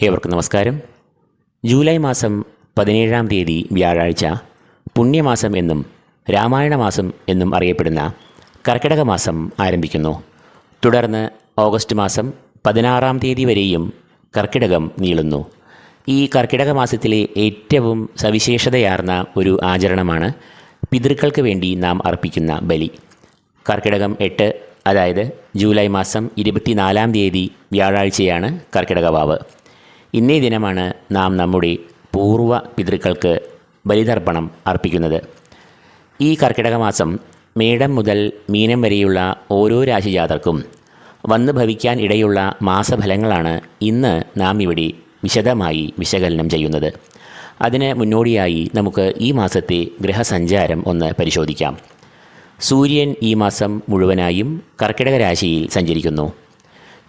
ഏവർക്കും നമസ്കാരം. ജൂലൈ മാസം പതിനേഴാം തീയതി വ്യാഴാഴ്ച പുണ്യമാസം എന്നും രാമായണ മാസം എന്നും അറിയപ്പെടുന്ന കർക്കിടക മാസം ആരംഭിക്കുന്നു. തുടർന്ന് ഓഗസ്റ്റ് മാസം പതിനാറാം തീയതി വരെയും കർക്കിടകം നീളുന്നു. ഈ കർക്കിടക മാസത്തിലെ ഏറ്റവും സവിശേഷതയാർന്ന ഒരു ആചരണമാണ് പിതൃക്കൾക്ക് വേണ്ടി നാം അർപ്പിക്കുന്ന ബലി. കർക്കിടകം എട്ട് അതായത് ജൂലൈ മാസം ഇരുപത്തിനാലാം തീയതി വ്യാഴാഴ്ചയാണ് കർക്കിടക വാവ്. ഇന്നേ ദിനമാണ് നാം നമ്മുടെ പൂർവ പിതൃക്കൾക്ക് ബലിതർപ്പണം അർപ്പിക്കുന്നത്. ഈ കർക്കിടക മാസം മേടം മുതൽ മീനം വരെയുള്ള ഓരോ രാശിജാതർക്കും വന്നു ഭവിക്കാൻ ഇടയുള്ള മാസഫലങ്ങളാണ് ഇന്ന് നാം ഇവിടെ വിശദമായി വിശകലനം ചെയ്യുന്നത്. അതിന് മുന്നോടിയായി നമുക്ക് ഈ മാസത്തെ ഗ്രഹസഞ്ചാരം ഒന്ന് പരിശോധിക്കാം. സൂര്യൻ ഈ മാസം മുഴുവനായും കർക്കിടക രാശിയിൽ സഞ്ചരിക്കുന്നു.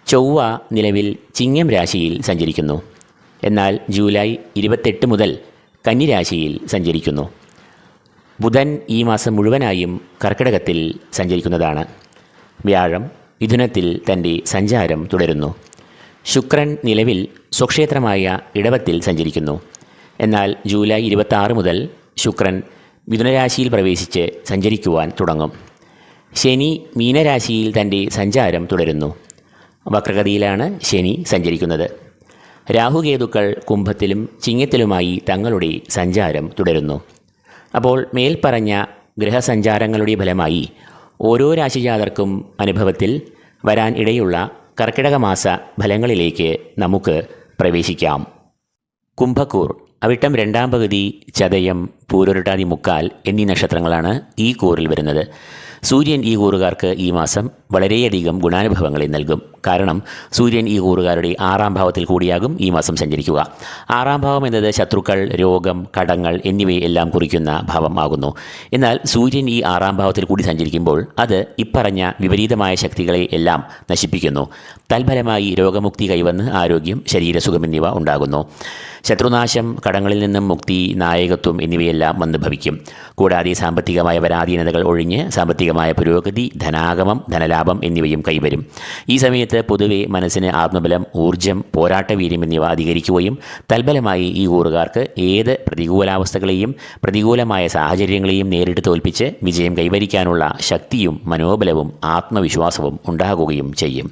ചൊവ്വ നിലവിൽ ചിങ്ങം രാശിയിൽ സഞ്ചരിക്കുന്നു. എന്നാൽ ജൂലൈ ഇരുപത്തെട്ട് മുതൽ കന്നിരാശിയിൽ സഞ്ചരിക്കുന്നു. ബുധൻ ഈ മാസം മുഴുവനായും കർക്കിടകത്തിൽ സഞ്ചരിക്കുന്നതാണ്. വ്യാഴം മിഥുനത്തിൽ തന്റെ സഞ്ചാരം തുടരുന്നു. ശുക്രൻ നിലവിൽ സ്വക്ഷേത്രമായ ഇടവത്തിൽ സഞ്ചരിക്കുന്നു. എന്നാൽ ജൂലൈ ഇരുപത്തി മുതൽ ശുക്രൻ മിഥുനരാശിയിൽ പ്രവേശിച്ച് സഞ്ചരിക്കുവാൻ തുടങ്ങും. ശനി മീനരാശിയിൽ തന്റെ സഞ്ചാരം തുടരുന്നു. വക്രഗതിയിലാണ് ശനി സഞ്ചരിക്കുന്നത്. രാഹുകേതുക്കൾ കുംഭത്തിലും ചിങ്ങത്തിലുമായി തങ്ങളുടെ സഞ്ചാരം തുടരുന്നു. അപ്പോൾ മേൽപ്പറഞ്ഞ ഗ്രഹസഞ്ചാരങ്ങളുടെ ഫലമായി ഓരോ രാശിജാതർക്കും അനുഭവത്തിൽ വരാൻ ഇടയുള്ള കർക്കിടക മാസ ഫലങ്ങളിലേക്ക് നമുക്ക് പ്രവേശിക്കാം. കുംഭക്കൂർ അവിട്ടം രണ്ടാം പകുതി ചതയം പൂരൊരുട്ടാതി മുക്കാൽ എന്നീ നക്ഷത്രങ്ങളാണ് ഈ കൂറിൽ വരുന്നത്. സൂര്യൻ ഈ കൂറുകാർക്ക് ഈ മാസം വളരെയധികം ഗുണാനുഭവങ്ങളെ നൽകും. കാരണം സൂര്യൻ ഈ കൂറുകാരുടെ ആറാം ഭാവത്തിൽ കൂടിയാകും ഈ മാസം സഞ്ചരിക്കുക. ആറാം ഭാവം എന്നത് ശത്രുക്കൾ രോഗം കടങ്ങൾ എന്നിവയെല്ലാം കുറിക്കുന്ന ഭാവം ആകുന്നു. എന്നാൽ സൂര്യൻ ഈ ആറാം ഭാവത്തിൽ കൂടി സഞ്ചരിക്കുമ്പോൾ അത് ഇപ്പറഞ്ഞ വിപരീതമായ ശക്തികളെ എല്ലാം നശിപ്പിക്കുന്നു. തൽഫലമായി രോഗമുക്തി കൈവന്ന് ആരോഗ്യം ശരീരസുഖം എന്നിവ ഉണ്ടാകുന്നു. ശത്രുനാശം കടങ്ങളിൽ നിന്നും മുക്തി നായകത്വം എന്നിവയെല്ലാം വന്ന് ഭവിക്കും. കൂടാതെ സാമ്പത്തികമായ പരാധീനതകൾ ഒഴിഞ്ഞ് സാമ്പത്തികമായ പുരോഗതി ധനാഗമം ധനലാഭം എന്നിവയും കൈവരും. ഈ സമയത്ത് പൊതുവെ മനസ്സിന് ആത്മബലം ഊർജം പോരാട്ടവീര്യം എന്നിവ അധികരിക്കുകയും തൽബലമായി ഈ കൂറുകാർക്ക് ഏത് പ്രതികൂലാവസ്ഥകളെയും പ്രതികൂലമായ സാഹചര്യങ്ങളെയും നേരിട്ട് തോൽപ്പിച്ച് വിജയം കൈവരിക്കാനുള്ള ശക്തിയും മനോബലവും ആത്മവിശ്വാസവും ഉണ്ടാകുകയും ചെയ്യും.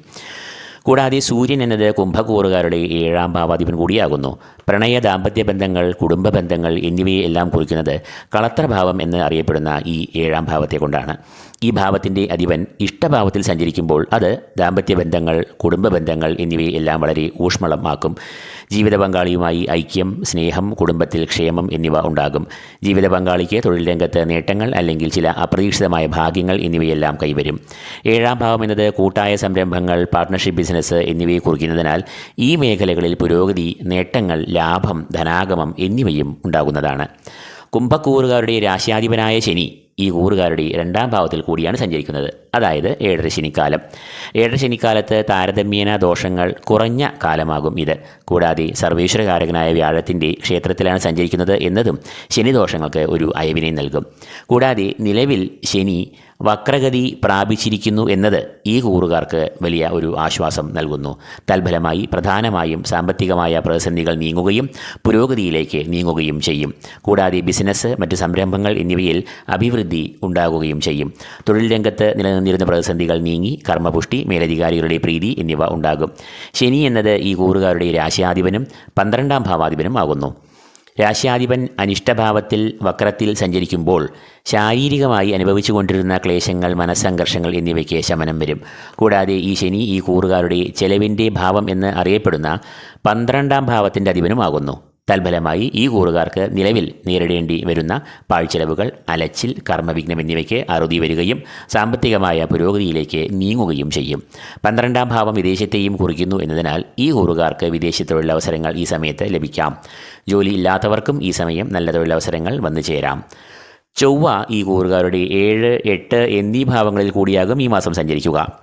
കൂടാതെ സൂര്യൻ എന്നത് കുംഭകൂറുകാരുടെ ഏഴാം ഭാവാധിപൻ കൂടിയാകുന്നു. പ്രണയ ദാമ്പത്യ ബന്ധങ്ങൾ കുടുംബ ബന്ധങ്ങൾ എന്നിവയെല്ലാം കുറിക്കുന്നത് കളത്രഭാവം എന്ന് അറിയപ്പെടുന്ന ഈ ഏഴാം ഭാവത്തെ കൊണ്ടാണ്. ഈ ഭാവത്തിന്റെ അധിപൻ ഇഷ്ടഭാവത്തിൽ സഞ്ചരിക്കുമ്പോൾ അത് ദാമ്പത്യ ബന്ധങ്ങൾ കുടുംബ ബന്ധങ്ങൾ എന്നിവയെല്ലാം വളരെ ഊഷ്മളമാക്കും. ജീവിത പങ്കാളിയുമായി ഐക്യം സ്നേഹം കുടുംബത്തിൽ ക്ഷേമം എന്നിവ ഉണ്ടാകും. ജീവിത പങ്കാളിക്ക് തൊഴിൽ രംഗത്ത് നേട്ടങ്ങൾ അല്ലെങ്കിൽ ചില അപ്രതീക്ഷിതമായ ഭാഗ്യങ്ങൾ എന്നിവയെല്ലാം കൈവരും. ഏഴാം ഭാവം എന്നത് കൂട്ടായ സംരംഭങ്ങൾ പാർട്ട്ണർഷിപ്പ് ബിസിനസ് എന്നിവയെ കുറിക്കുന്നതിനാൽ ഈ മേഖലകളിൽ പുരോഗതി നേട്ടങ്ങൾ ലാഭം ധനാഗമം എന്നിവയും ഉണ്ടാകുന്നതാണ്. കുംഭക്കൂറുകാരുടെ രാശ്യാധിപനായ ശനി ഈ കൂറുകാരുടെ രണ്ടാം ഭാവത്തിൽ കൂടിയാണ് സഞ്ചരിക്കുന്നത്. അതായത് ഏഴര ശനിക്കാലം. ഏഴര ശനിക്കാലത്ത് താരതമ്യേന ദോഷങ്ങൾ കുറഞ്ഞ കാലമാകും ഇത്. കൂടാതെ സർവേശ്വരകാരകനായ വ്യാഴത്തിന്റെ ക്ഷേത്രത്തിലാണ് സഞ്ചരിക്കുന്നത് എന്നതും ശനിദോഷങ്ങൾക്ക് ഒരു അയവിനെ നൽകും. കൂടാതെ നിലവിൽ ശനി വക്രഗതി പ്രാപിച്ചിരിക്കുന്നു എന്നത് ഈ കൂറുകാർക്ക് വലിയ ഒരു ആശ്വാസം നൽകുന്നു. തൽഫലമായി പ്രധാനമായും സാമ്പത്തികമായ പ്രതിസന്ധികൾ നീങ്ങുകയും പുരോഗതിയിലേക്ക് നീങ്ങുകയും ചെയ്യും. കൂടാതെ ബിസിനസ് മറ്റ് സംരംഭങ്ങൾ എന്നിവയിൽ അഭിവൃദ്ധി ഉണ്ടാകുകയും ചെയ്യും. തൊഴിൽ രംഗത്ത് നിലനിന്നിരുന്ന പ്രതിസന്ധികൾ നീങ്ങി കർമ്മപുഷ്ടി മേലധികാരികളുടെ പ്രീതി എന്നിവ ഉണ്ടാകും. ശനി എന്നത് ഈ കൂറുകാരുടെ രാശിയാധിപനും പന്ത്രണ്ടാം ഭാവാധിപനും ആകുന്നു. രാശ്യാധിപൻ അനിഷ്ടഭാവത്തിൽ വക്രത്തിൽ സഞ്ചരിക്കുമ്പോൾ ശാരീരികമായി അനുഭവിച്ചുകൊണ്ടിരുന്ന ക്ലേശങ്ങൾ മനസ്സംഘർഷങ്ങൾ എന്നിവയ്ക്ക് ശമനം വരും. കൂടാതെ ഈ ശനി ഈ കൂറുകാരുടെ ചെലവിന്റെ ഭാവം എന്ന് അറിയപ്പെടുന്ന പന്ത്രണ്ടാം ഭാവത്തിന്റെ അധിപനുമാകുന്നു. തൽഫലമായി ഈ കൂറുകാർക്ക് നിലവിൽ നേരിടേണ്ടി വരുന്ന പാഴ്ചെലവുകൾ അലച്ചിൽ കർമ്മവിഘ്നം എന്നിവയ്ക്ക് അറുതി വരികയും സാമ്പത്തികമായ പുരോഗതിയിലേക്ക് നീങ്ങുകയും ചെയ്യും. പന്ത്രണ്ടാം ഭാവം വിദേശത്തെയും കുറിക്കുന്നു എന്നതിനാൽ ഈ കൂറുകാർക്ക് വിദേശ തൊഴിലവസരങ്ങൾ ഈ സമയത്ത് ലഭിക്കാം. ജോലി ഇല്ലാത്തവർക്കും ഈ സമയം നല്ല തൊഴിലവസരങ്ങൾ വന്നു ചേരാം. ചൊവ്വ ഈ കൂറുകാരുടെ ഏഴ് എട്ട് എന്നീ ഭാവങ്ങളിൽ കൂടിയാകും ഈ മാസം സഞ്ചരിക്കുക.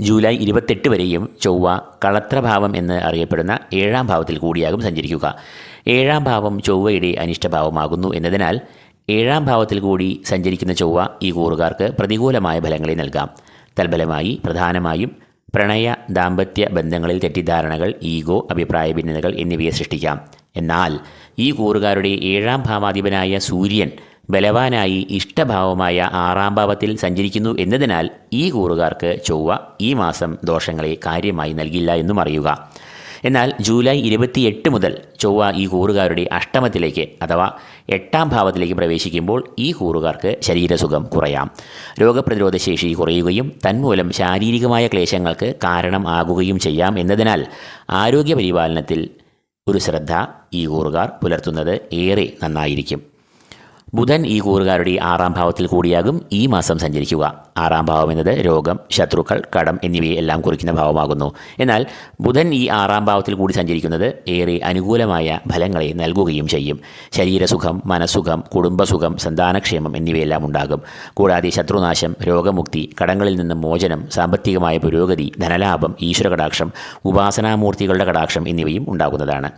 ജൂലൈ ഇരുപത്തെട്ട് വരെയും ചൊവ്വ കളത്രഭാവം എന്ന് അറിയപ്പെടുന്ന ഏഴാം ഭാവത്തിൽ കൂടിയാകും സഞ്ചരിക്കുക. ഏഴാം ഭാവം ചൊവ്വയുടെ അനിഷ്ടഭാവമാകുന്നു എന്നതിനാൽ ഏഴാം ഭാവത്തിൽ കൂടി സഞ്ചരിക്കുന്ന ചൊവ്വ ഈ കൂറുകാർക്ക് പ്രതികൂലമായ ഫലങ്ങളെ നൽകാം. തൽഫലമായി പ്രധാനമായും പ്രണയ ദാമ്പത്യ ബന്ധങ്ങളിൽ തെറ്റിദ്ധാരണകൾ ഈഗോ അഭിപ്രായ ഭിന്നതകൾ എന്നിവയെ സൃഷ്ടിക്കാം. എന്നാൽ ഈ കൂറുകാരുടെ ഏഴാം ഭാവാധിപനായ സൂര്യൻ ബലവാനായി ഇഷ്ടഭാവമായ ആറാം ഭാവത്തിൽ സഞ്ചരിക്കുന്നു എന്നതിനാൽ ഈ കൂറുകാർക്ക് ചൊവ്വ ഈ മാസം ദോഷങ്ങളെ കാര്യമായി നൽകില്ല എന്നും അറിയുക. എന്നാൽ ജൂലൈ ഇരുപത്തിയെട്ട് മുതൽ ചൊവ്വ ഈ കൂറുകാരുടെ അഷ്ടമത്തിലേക്ക് അഥവാ എട്ടാം ഭാവത്തിലേക്ക് പ്രവേശിക്കുമ്പോൾ ഈ കൂറുകാർക്ക് ശരീരസുഖം കുറയാം. രോഗപ്രതിരോധ ശേഷി കുറയുകയും തന്മൂലം ശാരീരികമായ ക്ലേശങ്ങൾക്ക് കാരണം ആകുകയും ചെയ്യാം എന്നതിനാൽ ആരോഗ്യ പരിപാലനത്തിൽ ഒരു ശ്രദ്ധ ഈ കൂറുകാർ പുലർത്തുന്നത് ഏറെ നന്നായിരിക്കും. ബുധൻ ഈ കൂറുകാരുടെ ആറാം ഭാവത്തിൽ കൂടിയാകും ഈ മാസം സഞ്ചരിക്കുക. ആറാം ഭാവം എന്നത് രോഗം ശത്രുക്കൾ കടം എന്നിവയെ എല്ലാം കുറിക്കുന്ന ഭാവമാകുന്നു. എന്നാൽ ബുധൻ ഈ ആറാം ഭാവത്തിൽ കൂടി സഞ്ചരിക്കുന്നത് ഏറെ അനുകൂലമായ ഫലങ്ങളെ നൽകുകയും ചെയ്യും. ശരീരസുഖം മനസ്സുഖം കുടുംബസുഖം സന്താനക്ഷേമം എന്നിവയെല്ലാം ഉണ്ടാകും. കൂടാതെ ശത്രുനാശം രോഗമുക്തി കടങ്ങളിൽ നിന്ന് മോചനം സാമ്പത്തികമായ പുരോഗതി ധനലാഭം ഈശ്വര കടാക്ഷം ഉപാസനാമൂർത്തികളുടെ കടാക്ഷം എന്നിവയും ഉണ്ടാകുന്നതാണ്.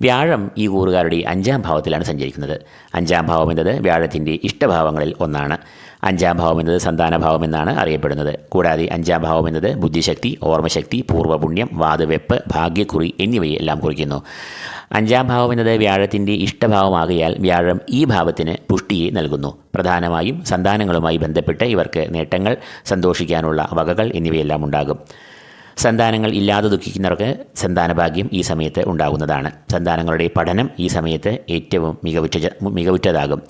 വ്യാഴം ഈ കൂറുകാരുടെ അഞ്ചാം ഭാവത്തിലാണ് സഞ്ചരിക്കുന്നത്. അഞ്ചാം ഭാവം എന്നത് വ്യാഴത്തിന്റെ ഇഷ്ടഭാവങ്ങളിൽ ഒന്നാണ്. അഞ്ചാം ഭാവം എന്നത് സന്താനഭാവം എന്നാണ് അറിയപ്പെടുന്നത്. കൂടാതെ അഞ്ചാം ഭാവം എന്നത് ബുദ്ധിശക്തി ഓർമ്മശക്തി പൂർവപുണ്യം വാതുവെപ്പ് ഭാഗ്യക്കുറി എന്നിവയെ എല്ലാം കുറിക്കുന്നു. അഞ്ചാം ഭാവം എന്നത് വ്യാഴത്തിന്റെ ഇഷ്ടഭാവമാകയാൽ വ്യാഴം ഈ ഭാവത്തിന് പുഷ്ടിയെ നൽകുന്നു. പ്രധാനമായും സന്താനങ്ങളുമായി ബന്ധപ്പെട്ട് ഇവർക്ക് നേട്ടങ്ങൾ സന്തോഷിക്കാനുള്ള വകകൾ എന്നിവയെല്ലാം ഉണ്ടാകും. സന്താനങ്ങൾ ഇല്ലാതെ ദുഃഖിക്കുന്നവർക്ക് സന്താനഭാഗ്യം ഈ സമയത്ത് ഉണ്ടാകുന്നതാണ്. സന്താനങ്ങളുടെ പഠനം ഈ സമയത്ത് ഏറ്റവും മികവുറ്റ മികവുറ്റതാകും.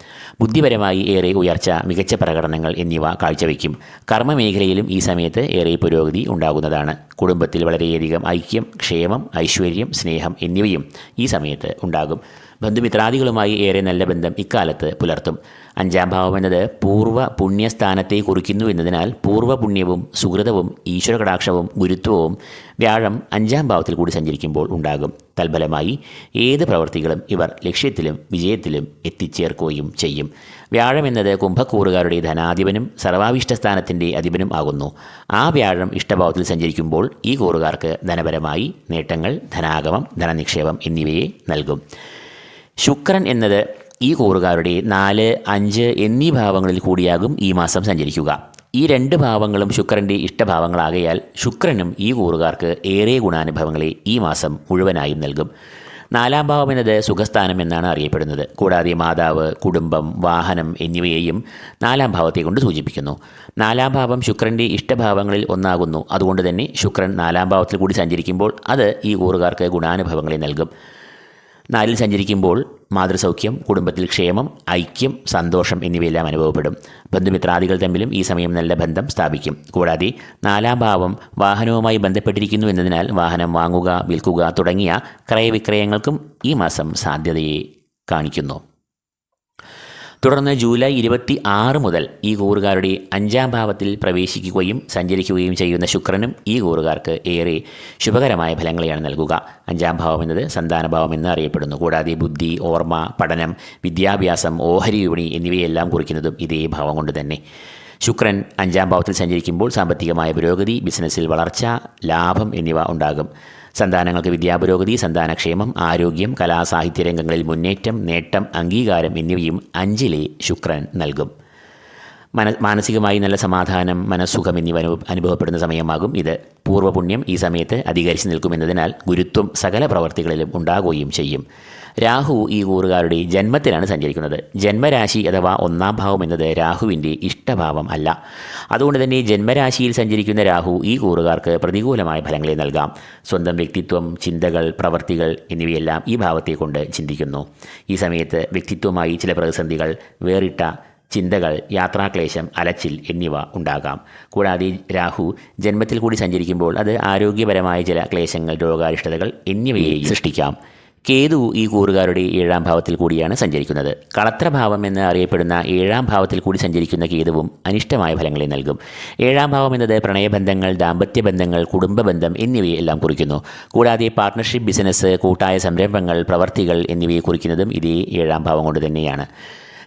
ബുദ്ധിപരമായി ഏറെ ഉയർച്ച മികച്ച പ്രകടനങ്ങൾ എന്നിവ കാഴ്ചവെക്കും കർമ്മമേഖലയിലും ഈ സമയത്ത് ഏറെ പുരോഗതി ഉണ്ടാകുന്നതാണ്. കുടുംബത്തിൽ വളരെയധികം ഐക്യം ക്ഷേമം ഐശ്വര്യം സ്നേഹം എന്നിവയും ഈ സമയത്ത് ഉണ്ടാകും. ബന്ധുമിത്രാദികളുമായി ഏറെ നല്ല ബന്ധം ഇക്കാലത്ത് പുലർത്തും. അഞ്ചാം ഭാവം എന്നത് പൂർവ പുണ്യസ്ഥാനത്തെ കുറിക്കുന്നു എന്നതിനാൽ പൂർവ പുണ്യവും സുഹൃതവും ഈശ്വര കടാക്ഷവും ഗുരുത്വവും വ്യാഴം അഞ്ചാം ഭാവത്തിൽ കൂടി സഞ്ചരിക്കുമ്പോൾ ഉണ്ടാകും. തൽഫലമായി ഏത് പ്രവൃത്തികളും ഇവർ ലക്ഷ്യത്തിലും വിജയത്തിലും എത്തിച്ചേർക്കുകയും ചെയ്യും. വ്യാഴം എന്നത് കുംഭക്കൂറുകാരുടെ ധനാധിപനും സർവാവിഷ്ടസ്ഥാനത്തിന്റെ അധിപനും ആകുന്നു. ആ വ്യാഴം ഇഷ്ടഭാവത്തിൽ സഞ്ചരിക്കുമ്പോൾ ഈ കൂറുകാർക്ക് ധനപരമായി നേട്ടങ്ങൾ ധനാഗമം ധനനിക്ഷേപം എന്നിവയെ നൽകും. ശുക്രൻ എന്നത് ഈ കൂറുകാരുടെ നാല് അഞ്ച് എന്നീ ഭാവങ്ങളിൽ കൂടിയാകും ഈ മാസം സഞ്ചരിക്കുക. ഈ രണ്ട് ഭാവങ്ങളും ശുക്രന്റെ ഇഷ്ടഭാവങ്ങളാകയാൽ ശുക്രനും ഈ കൂറുകാർക്ക് ഏറെ ഗുണാനുഭവങ്ങളെ ഈ മാസം മുഴുവനായും നൽകും. നാലാം ഭാവം എന്നത് സുഖസ്ഥാനം എന്നാണ് അറിയപ്പെടുന്നത്. കൂടാതെ മാതാവ് കുടുംബം വാഹനം എന്നിവയെയും നാലാം ഭാവത്തെ കൊണ്ട് സൂചിപ്പിക്കുന്നു. നാലാം ഭാവം ശുക്രന്റെ ഇഷ്ടഭാവങ്ങളിൽ ഒന്നാകുന്നു. അതുകൊണ്ട് തന്നെ ശുക്രൻ നാലാം ഭാവത്തിൽ കൂടി സഞ്ചരിക്കുമ്പോൾ അത് ഈ കൂറുകാർക്ക് ഗുണാനുഭവങ്ങളെ നൽകും. നാലിൽ സഞ്ചരിക്കുമ്പോൾ മാതൃസൗഖ്യം കുടുംബത്തിൽ ക്ഷേമം ഐക്യം സന്തോഷം എന്നിവയെല്ലാം അനുഭവപ്പെടും. ബന്ധുമിത്രാദികൾ തമ്മിലും ഈ സമയം നല്ല ബന്ധം സ്ഥാപിക്കും. കൂടാതെ നാലാം ഭാവം വാഹനവുമായി ബന്ധപ്പെട്ടിരിക്കുന്നു എന്നതിനാൽ വാഹനം വാങ്ങുക വിൽക്കുക തുടങ്ങിയ ക്രയവിക്രയങ്ങൾക്കും ഈ മാസം സാധ്യതയെ കാണിക്കുന്നു. തുടർന്ന് ജൂലൈ ഇരുപത്തി ആറ് മുതൽ ഈ കൂറുകാരുടെ അഞ്ചാം ഭാവത്തിൽ പ്രവേശിക്കുകയും സഞ്ചരിക്കുകയും ചെയ്യുന്ന ശുക്രനും ഈ കൂറുകാർക്ക് ഏറെ ശുഭകരമായ ഫലങ്ങളെയാണ് നൽകുക. അഞ്ചാം ഭാവം എന്നത് സന്താനഭാവം എന്ന് അറിയപ്പെടുന്നു. കൂടാതെ ബുദ്ധി ഓർമ്മ പഠനം വിദ്യാഭ്യാസം ഓഹരി വിപണി എന്നിവയെല്ലാം കുറിക്കുന്നതും ഇതേ ഭാവം കൊണ്ട് തന്നെ. ശുക്രൻ അഞ്ചാം ഭാവത്തിൽ സഞ്ചരിക്കുമ്പോൾ സാമ്പത്തികമായ പുരോഗതി ബിസിനസ്സിൽ വളർച്ച ലാഭം എന്നിവ ഉണ്ടാകും. സന്താനങ്ങൾക്ക് വിദ്യാപുരോഗതി സന്താനക്ഷേമം ആരോഗ്യം കലാസാഹിത്യ രംഗങ്ങളിൽ മുന്നേറ്റം നേട്ടം അംഗീകാരം എന്നിവയും അഞ്ചിലെ ശുക്രൻ നൽകും. മന മാനസികമായി നല്ല സമാധാനം മനസ്സുഖം എന്നിവ അനുഭവ അനുഭവപ്പെടുന്ന സമയമാകും. ഇത് പൂർവപുണ്യം ഈ സമയത്ത് അധികരിച്ചു നിൽക്കുമെന്നതിനാൽ ഗുരുത്വം സകല പ്രവർത്തികളിലും ഉണ്ടാകുകയും ചെയ്യും. രാഹു ഈ കൂറുകാരുടെ ജന്മത്തിലാണ് സഞ്ചരിക്കുന്നത്. ജന്മരാശി അഥവാ ഒന്നാം ഭാവം എന്നത് രാഹുവിന്റെ ഇഷ്ടഭാവം അല്ല. അതുകൊണ്ട് തന്നെ ജന്മരാശിയിൽ സഞ്ചരിക്കുന്ന രാഹു ഈ കൂറുകാർക്ക് പ്രതികൂലമായ ഫലങ്ങളെ നൽകാം. സ്വന്തം വ്യക്തിത്വം ചിന്തകൾ പ്രവർത്തികൾ എന്നിവയെല്ലാം ഈ ഭാവത്തെ കൊണ്ട് ചിന്തിക്കുന്നു. ഈ സമയത്ത് വ്യക്തിത്വമായി ചില പ്രതിസന്ധികൾ വേറിട്ട ചിന്തകൾ യാത്രാക്ലേശം അലച്ചിൽ എന്നിവ ഉണ്ടാകാം. കൂടാതെ രാഹു ജന്മത്തിൽ കൂടി സഞ്ചരിക്കുമ്പോൾ അത് ആരോഗ്യപരമായ ചില ക്ലേശങ്ങൾ രോഗാരിഷ്ടതകൾ എന്നിവയെ സൃഷ്ടിക്കാം. കേതു ഈ കൂറുകാരുടെ ഏഴാം ഭാവത്തിൽ കൂടിയാണ് സഞ്ചരിക്കുന്നത്. കളത്രഭാവം എന്ന് അറിയപ്പെടുന്ന ഏഴാം ഭാവത്തിൽ കൂടി സഞ്ചരിക്കുന്ന കേതുവും അനിഷ്ടമായ ഫലങ്ങളെ നൽകും. ഏഴാം ഭാവം എന്നത് പ്രണയബന്ധങ്ങൾ ദാമ്പത്യ ബന്ധങ്ങൾ കുടുംബ ബന്ധം എന്നിവയെല്ലാം കുറിക്കുന്നു. കൂടാതെ പാർട്ട്ണർഷിപ്പ് ബിസിനസ് കൂട്ടായ സംരംഭങ്ങൾ പ്രവർത്തികൾ എന്നിവയെ കുറിക്കുന്നതും ഇതേ ഏഴാം ഭാവം കൊണ്ട് തന്നെയാണ്.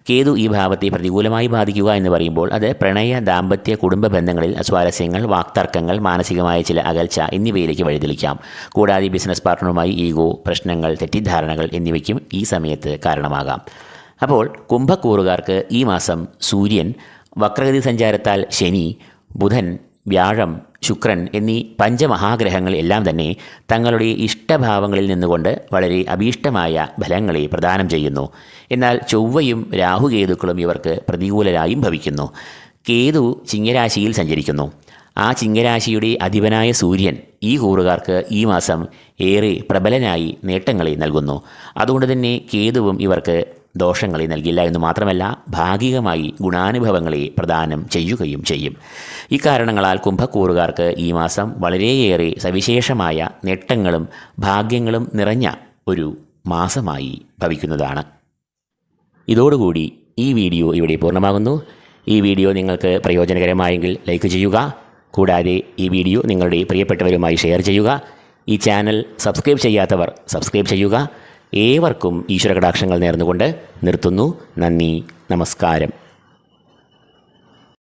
കേതു ഈ ഭാവത്തെ പ്രതികൂലമായി ബാധിക്കുക എന്ന് പറയുമ്പോൾ അത് പ്രണയ ദാമ്പത്യ കുടുംബ ബന്ധങ്ങളിൽ സ്വാരസ്യങ്ങൾ വാക്തർക്കങ്ങൾ മാനസികമായ ചില അകൽച്ച എന്നിവയിലേക്ക് വഴിതെളിക്കാം. കൂടാതെ ബിസിനസ് പാർട്ട്ണറുമായി ഈഗോ പ്രശ്നങ്ങൾ തെറ്റിദ്ധാരണകൾ എന്നിവയ്ക്കും ഈ സമയത്ത് കാരണമാകാം. അപ്പോൾ കുംഭക്കൂറുകാർക്ക് ഈ മാസം സൂര്യൻ വക്രഗതി സഞ്ചാരത്താൽ ശനി ബുധൻ വ്യാഴം ശുക്രൻ എന്നീ പഞ്ചമഹാഗ്രഹങ്ങൾ എല്ലാം തന്നെ തങ്ങളുടെ ഇഷ്ടഭാവങ്ങളിൽ നിന്നുകൊണ്ട് വളരെ അഭീഷ്ടമായ ഫലങ്ങളെ പ്രദാനം ചെയ്യുന്നു. എന്നാൽ ചൊവ്വയും രാഹുകേതുക്കളും ഇവർക്ക് പ്രതികൂലരായും ഭവിക്കുന്നു. കേതു ചിങ്ങരാശിയിൽ സഞ്ചരിക്കുന്നു. ആ ചിങ്ങരാശിയുടെ അധിപനായ സൂര്യൻ ഈ കൂറുകാർക്ക് ഈ മാസം ഏറെ പ്രബലനായി നേട്ടങ്ങളെ നൽകുന്നു. അതുകൊണ്ട് തന്നെ കേതുവും ഇവർക്ക് ദോഷങ്ങളെ നൽകില്ല എന്ന് മാത്രമല്ല ഭാഗികമായി ഗുണാനുഭവങ്ങളെ പ്രദാനം ചെയ്യുകയും ചെയ്യും. ഇക്കാരണങ്ങളാൽ കുംഭക്കൂറുകാർക്ക് ഈ മാസം വളരെയേറെ സവിശേഷമായ നേട്ടങ്ങളും ഭാഗ്യങ്ങളും നിറഞ്ഞ ഒരു മാസമായി ഭവിക്കുന്നതാണ്. ഇതോടുകൂടി ഈ വീഡിയോ ഇവിടെ പൂർണമാകുന്നു. ഈ വീഡിയോ നിങ്ങൾക്ക് പ്രയോജനകരമായെങ്കിൽ ലൈക്ക് ചെയ്യുക. കൂടാതെ ഈ വീഡിയോ നിങ്ങളുടെ പ്രിയപ്പെട്ടവരുമായി ഷെയർ ചെയ്യുക. ഈ ചാനൽ സബ്സ്ക്രൈബ് ചെയ്യാത്തവർ സബ്സ്ക്രൈബ് ചെയ്യുക. ഏവർക്കും ഈശ്വര കടാക്ഷങ്ങൾ നേർന്നുകൊണ്ട് നിർത്തുന്നു. നന്ദി നമസ്കാരം.